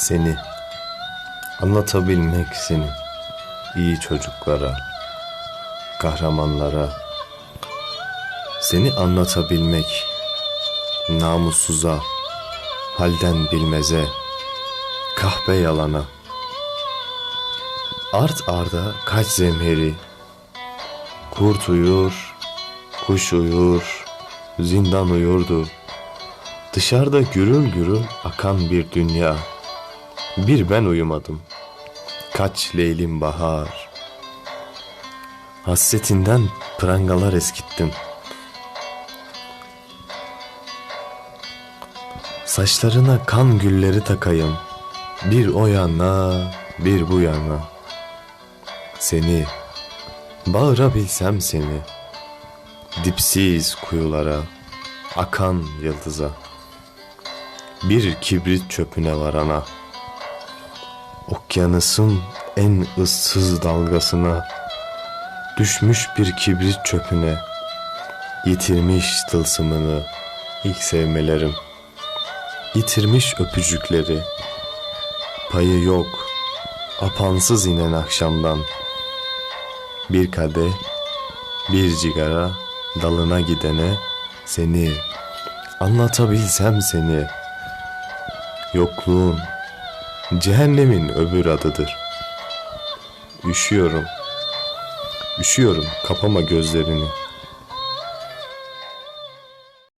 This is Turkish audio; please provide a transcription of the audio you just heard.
Seni. Anlatabilmek seni. İyi çocuklara, kahramanlara. Seni anlatabilmek namussuza, halden bilmeze, kahpe yalana. Art arda kaç zemheri. Kurt uyur, kuş uyur, zindan uyurdu. Dışarıda gürül gürül akan bir dünya. Bir ben uyumadım. Kaç leylim bahar. Hasretinden prangalar eskittim. Saçlarına kan gülleri takayım. Bir o yana, bir bu yana. Seni, bağırabilsem seni. Dipsiz kuyulara, akan yıldıza. Bir kibrit çöpüne varana. Okyanusun en ıssız dalgasına. Düşmüş bir kibrit çöpüne. Yitirmiş tılsımını ilk sevmelerim. Yitirmiş öpücükleri. Payı yok, apansız inen akşamdan. Bir kadeh, bir cigara dalına gidene seni anlatabilsem seni. Yokluğun cehennemin öbür adıdır. Üşüyorum. Üşüyorum kapama gözlerini.